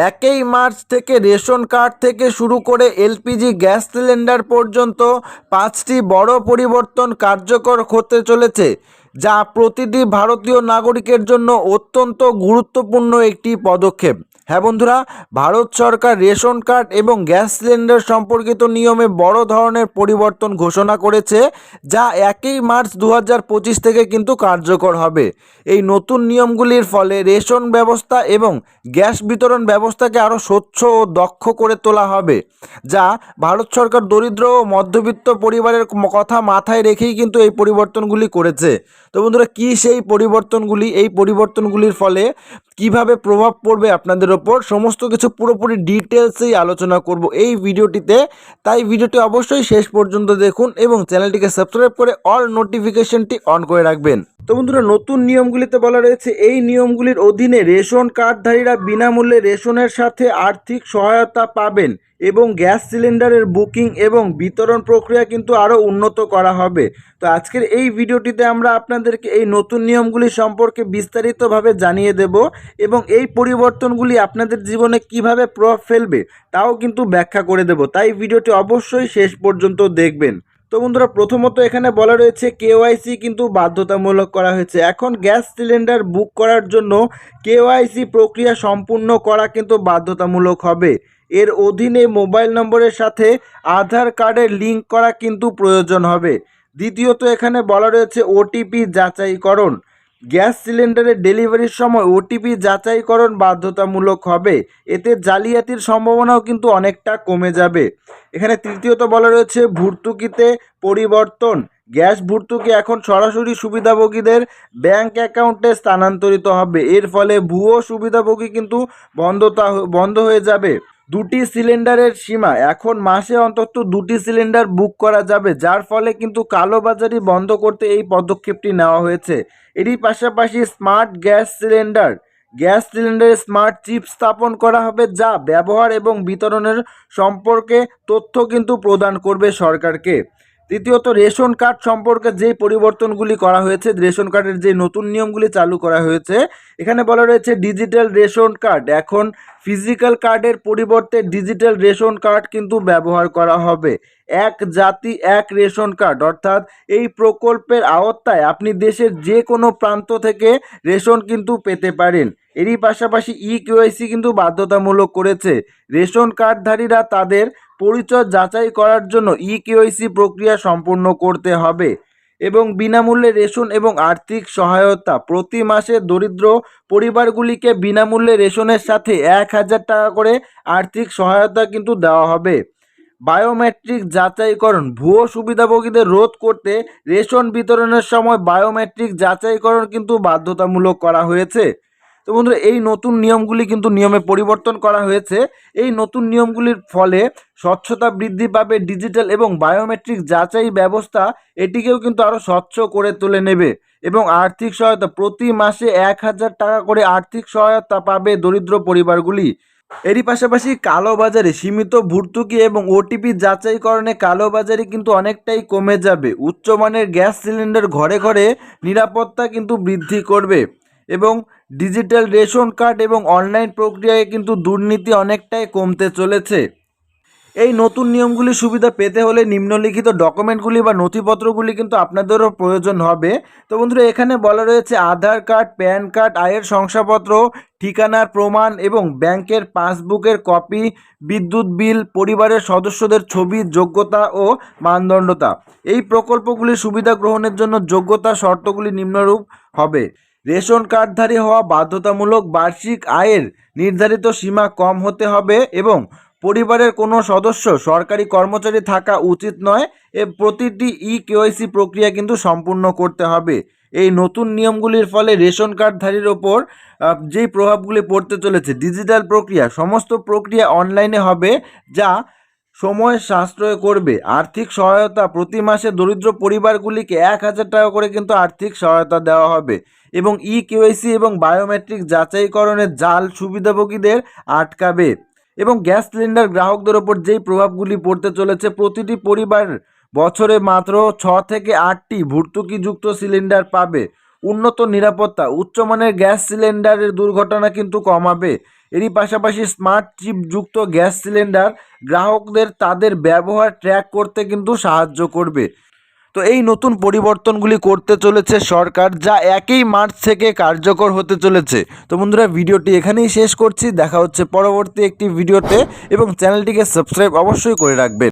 একই মার্চ থেকে ration card থেকে শুরু করে এলপিজি গ্যাস সিলিন্ডার পর্যন্ত পাঁচটি বড় পরিবর্তন কার্যকর হতে চলেছে। যা প্রতিটি ভারতীয় নাগরিকের জন্য অত্যন্ত গুরুত্বপূর্ণ একটি পদক্ষেপ। হ্যাঁ বন্ধুরা, ভারত সরকার রেশন কার্ড এবং গ্যাস সিলিন্ডার সম্পর্কিত নিয়মে বড় ধরনের পরিবর্তন ঘোষণা করেছে, যা একই মার্চ দু থেকে কিন্তু কার্যকর হবে। এই নতুন নিয়মগুলির ফলে রেশন ব্যবস্থা এবং গ্যাস বিতরণ ব্যবস্থাকে আরও স্বচ্ছ ও দক্ষ করে তোলা হবে, যা ভারত সরকার দরিদ্র ও মধ্যবিত্ত পরিবারের কথা মাথায় রেখেই কিন্তু এই পরিবর্তনগুলি করেছে। তো বন্ধুরা, কী সেই পরিবর্তনগুলি? এই পরিবর্তনগুলির ফলে কীভাবে প্রভাব পড়বে আপনাদের ওপর? সমস্ত কিছু পুরোপুরি ডিটেলসেই আলোচনা করব এই ভিডিওটিতে। তাই ভিডিওটি অবশ্যই শেষ পর্যন্ত দেখুন এবং চ্যানেলটিকে সাবস্ক্রাইব করে অল নোটিফিকেশনটি অন করে রাখবেন। তো বন্ধুরা, নতুন নিয়মগুলিতে বলা রয়েছে, এই নিয়মগুলির অধীনে রেশন কার্ডধারীরা বিনামূল্যে রেশনের সাথে আর্থিক সহায়তা পাবেন এবং গ্যাস সিলিন্ডারের বুকিং এবং বিতরণ প্রক্রিয়া কিন্তু আরও উন্নত করা হবে। তো আজকের এই ভিডিওটিতে আমরা আপনাদেরকে এই নতুন নিয়মগুলি সম্পর্কে বিস্তারিতভাবে জানিয়ে দেব এবং এই পরিবর্তনগুলি আপনাদের জীবনে কীভাবে প্রভাব ফেলবে, তাও কিন্তু ব্যাখ্যা করে দেব। তাই ভিডিওটি অবশ্যই শেষ পর্যন্ত দেখবেন। তো বন্ধুরা, প্রথমত এখানে বলা রয়েছে কেওয়াইসি কিন্তু বাধ্যতামূলক করা হয়েছে। এখন গ্যাস সিলিন্ডার বুক করার জন্য কেওয়াইসি প্রক্রিয়া সম্পূর্ণ করা কিন্তু বাধ্যতামূলক হবে। এর অধীনে মোবাইল নম্বরের সাথে আধার কার্ডের লিঙ্ক করা কিন্তু প্রয়োজন হবে। দ্বিতীয়ত এখানে বলা রয়েছে ওটিপি যাচাইকরণ। গ্যাস সিলিন্ডারের ডেলিভারির সময় ওটিপি যাচাইকরণ বাধ্যতামূলক হবে। এতে জালিয়াতির সম্ভাবনাও কিন্তু অনেকটা কমে যাবে। এখানে তৃতীয়ত বলা রয়েছে, ভর্তুকিতে পরিবর্তন। গ্যাস ভর্তুকি এখন সরাসরি সুবিধাভোগীদের ব্যাংক অ্যাকাউন্টে স্থানান্তরিত হবে। এর ফলে ভুয়ো সুবিধাভোগী কিন্তু বন্ধতা বন্ধ হয়ে যাবে। দুটি সিলিন্ডারের সীমা। এখন মাসে অন্তত দুটি সিলিন্ডার বুক করা যাবে, যার ফলে কিন্তু কালোবাজারি বন্ধ করতে এই পদক্ষেপটি নেওয়া হয়েছে। এরই পাশাপাশি স্মার্ট গ্যাস সিলিন্ডার, গ্যাস সিলিন্ডারে স্মার্ট চিপ স্থাপন করা হবে, যা ব্যবহার এবং বিতরণের সম্পর্কে তথ্য কিন্তু প্রদান করবে সরকারকে। তৃতীয়ত, রেশন কার্ড সম্পর্কে যে পরিবর্তনগুলি করা হয়েছে, রেশন কার্ডের যে নতুন নিয়মগুলি চালু করা হয়েছে, এখানে বলা রয়েছে ডিজিটাল রেশন কার্ড। এখন ফিজিক্যাল কার্ডের পরিবর্তে ডিজিটাল রেশন কার্ড কিন্তু ব্যবহার করা হবে। এক জাতি, এক রেশন কার্ড। অর্থাৎ এই প্রকল্পের আওতায় আপনি দেশের যে কোনো প্রান্ত থেকে রেশন কিন্তু পেতে পারেন। এরই পাশাপাশি ই কেওয়াইসি কিন্তু বাধ্যতামূলক করেছে। রেশন কার্ডধারীরা তাদের পরিচয় যাচাই করার জন্য ই কেওয়াইসি প্রক্রিয়া সম্পূর্ণ করতে হবে এবং বিনামূল্যে রেশন এবং আর্থিক সহায়তা। প্রতি মাসে দরিদ্র পরিবারগুলিকে বিনামূল্যে রেশনের সাথে এক হাজার টাকা করে আর্থিক সহায়তা কিন্তু দেওয়া হবে। বায়োমেট্রিক যাচাইকরণ। ভুয়ো সুবিধাভোগীদের রোধ করতে রেশন বিতরণের সময় বায়োমেট্রিক যাচাইকরণ কিন্তু বাধ্যতামূলক করা হয়েছে। তো বন্ধুরা, এই নতুন নিয়মগুলি কিন্তু নিয়মে পরিবর্তন করা হয়েছে। এই নতুন নিয়মগুলির ফলে স্বচ্ছতা বৃদ্ধি পাবে, ডিজিটাল এবং বায়োমেট্রিক যাচাই ব্যবস্থা এটিকেও কিন্তু আরও স্বচ্ছ করে তুলে নেবে এবং আর্থিক সহায়তা, প্রতি মাসে এক হাজার টাকা করে আর্থিক সহায়তা পাবে দরিদ্র পরিবারগুলি। এরই পাশাপাশি কালোবাজারে সীমিত ভর্তুকি এবং ওটিপি যাচাইকরণে কালোবাজারি কিন্তু অনেকটাই কমে যাবে। উচ্চমানের গ্যাস সিলিন্ডার ঘরে ঘরে নিরাপত্তা কিন্তু বৃদ্ধি করবে এবং ডিজিটাল রেশন কার্ড এবং অনলাইন প্রক্রিয়ায় কিন্তু দুর্নীতি অনেকটাই কমতে চলেছে। এই নতুন নিয়মগুলি সুবিধা পেতে হলে নিম্নলিখিত ডকুমেন্টগুলি বা নথিপত্রগুলি কিন্তু আপনাদেরও প্রয়োজন হবে। তো বন্ধুরা, এখানে বলা রয়েছে আধার কার্ড, প্যান কার্ড, আয়ের শংসাপত্র, ঠিকানার প্রমাণ এবং ব্যাংকের পাসবুকের কপি, বিদ্যুৎ বিল, পরিবারের সদস্যদের ছবি, যোগ্যতা ও মানদণ্ডতা। এই প্রকল্পগুলির সুবিধা গ্রহণের জন্য যোগ্যতা শর্তগুলি নিম্নরূপ হবে। রেশন কার্ডধারী হওয়া বাধ্যতামূলক বার্ষিক আয়ের নির্ধারিত সীমা কম হতে হবে এবং পরিবারের কোনো সদস্য, সরকারি কর্মচারী থাকা উচিত নয়। এ প্রতিটি ই কেওয়াইসি প্রক্রিয়া কিন্তু সম্পূর্ণ করতে হবে। এই নতুন নিয়মগুলির ফলে রেশন কার্ডধারীর ওপর যেই প্রভাবগুলি পড়তে চলেছে, ডিজিটাল প্রক্রিয়া, সমস্ত প্রক্রিয়া অনলাইনে হবে, যা সময় সাশ্রয় করবে। আর্থিক সহায়তা প্রতি মাসে দরিদ্র পরিবারগুলিকে এক হাজার টাকা করে কিন্তু আর্থিক সহায়তা দেওয়া হবে এবং ই কেওয়াইসি এবং বায়োমেট্রিক যাচাইকরণের জাল সুবিধাভোগীদের আটকাবে এবং গ্যাস সিলিন্ডার গ্রাহকদের ওপর যেই প্রভাবগুলি পড়তে চলেছে, প্রতিটি পরিবার বছরে মাত্র ছ থেকে আটটি ভর্তুকিযুক্ত সিলিন্ডার পাবে। উন্নত নিরাপত্তা উচ্চমানের গ্যাস সিলিন্ডারের দুর্ঘটনা কিন্তু কমাবে। এরই পাশাপাশি স্মার্ট চিপ যুক্ত গ্যাস সিলিন্ডার গ্রাহকদের তাদের ব্যবহার ট্র্যাক করতে কিন্তু সাহায্য করবে। তো এই নতুন পরিবর্তনগুলি করতে চলেছে সরকার, যা একই মার্চ থেকে কার্যকর হতে চলেছে। তো বন্ধুরা, ভিডিওটি এখানেই শেষ করছি। দেখা হচ্ছে পরবর্তী একটি ভিডিওতে এবং চ্যানেলটিকে সাবস্ক্রাইব অবশ্যই করে রাখবেন।